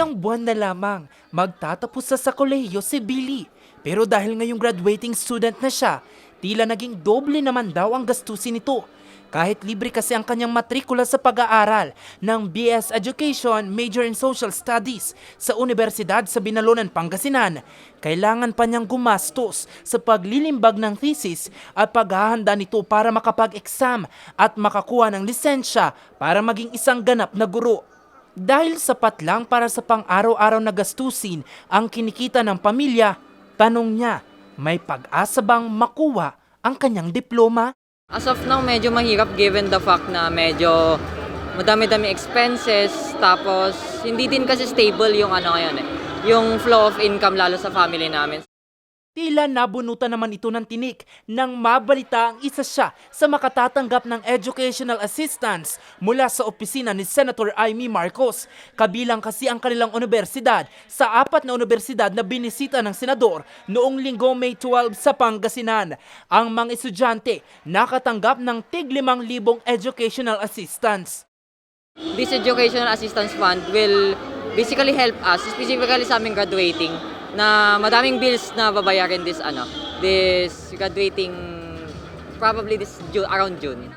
Ilang buwan na lamang magtatapos sa sa kolehiyo si Billy. Pero dahil ngayong graduating student na siya, tila naging doble naman daw ang gastusin nito. Kahit libre kasi ang kanyang matrikula sa pag-aaral ng BS Education Major in Social Studies sa Universidad sa Binalonan, Pangasinan, kailangan pa niyang gumastos sa paglilimbag ng thesis at paghahanda nito para makapag-exam at makakuha ng lisensya para maging isang ganap na guro. Dahil sapat lang para sa pang-araw-araw na gastusin ang kinikita ng pamilya, tanong niya, may pag-asa bang makuha ang kanyang diploma? As of now, medyo mahirap given the fact na medyo madami-dami expenses, tapos hindi din kasi stable yung ano ngayon eh, yung flow of income lalo sa family namin. Tila nabunutan naman ito ng tinik nang mabalita ang isa siya sa makatatanggap ng educational assistance mula sa opisina ni Senator Amy Marcos. Kabilang kasi ang kanilang universidad sa apat na universidad na binisita ng senador noong linggo May 12 sa Pangasinan. Ang mga estudyante nakatanggap ng tig 5,000 educational assistance. This Educational Assistance Fund will basically help us, specifically sa aming graduating, na madaming bills na babayarin this ano, this graduating probably this June, around June.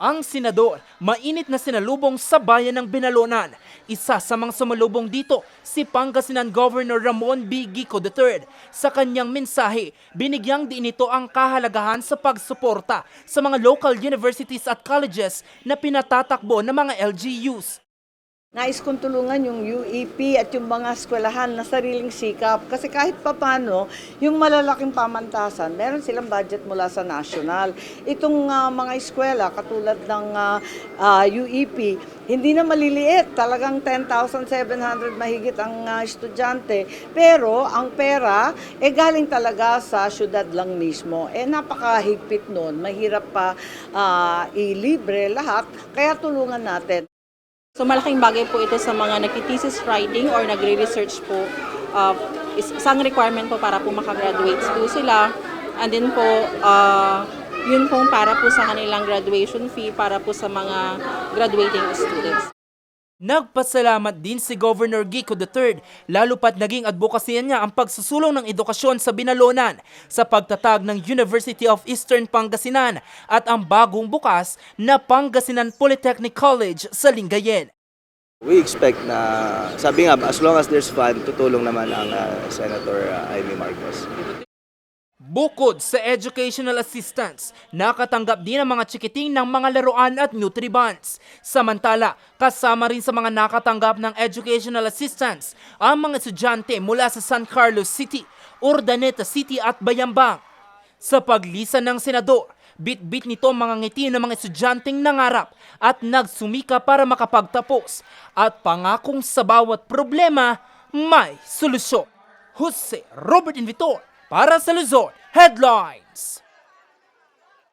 Ang senador, mainit na sinalubong sa bayan ng Binalonan. Isa sa mga sumalubong dito, si Pangasinan Governor Ramon B. Gico III. Sa kanyang mensahe, binigyang din ito ang kahalagahan sa pagsuporta sa mga local universities at colleges na pinatatakbo ng mga LGUs. Nais kong tulungan yung UEP at yung mga eskwelahan na sariling sikap. Kasi kahit papano, yung malalaking pamantasan, meron silang budget mula sa national. Itong ah, mga eskwela, katulad ng ah, ah, UEP, hindi na maliliit. Talagang 10,700 mahigit ang ah, estudyante. Pero ang pera, eh galing talaga sa syudad lang mismo. Eh napakahigpit nun. Mahirap pa ah, ilibre lahat. Kaya tulungan natin. So malaking bagay po ito sa mga nagtithesis writing or nagre-research po. Uh, is- isang requirement po para po makagraduate po sila. And then po, uh, yun po para po sa kanilang graduation fee para po sa mga graduating students. Nagpasalamat din si Governor Gico III, lalo pat naging advokasya niya ang pagsusulong ng edukasyon sa Binalonan sa pagtatag ng University of Eastern Pangasinan at ang bagong bukas na Pangasinan Polytechnic College sa Lingayen. We expect na, sabi nga, as long as there's fund, tutulong naman ang ah, Senator ah, Amy Marcos. Bukod sa educational assistance, nakatanggap din ang mga chikiting ng mga laruan at Nutribans. Samantala, kasama rin sa mga nakatanggap ng educational assistance ang mga estudyante mula sa San Carlos City, Urdaneta City at Bayambang. Sa paglisan ng senador, bit-bit nito mga ngiti ng mga estudyanteng nangarap at nagsumika para makapagtapos at pangakong sa bawat problema may solusyon. Jose Robert Invitor para sa Luzon Headlines.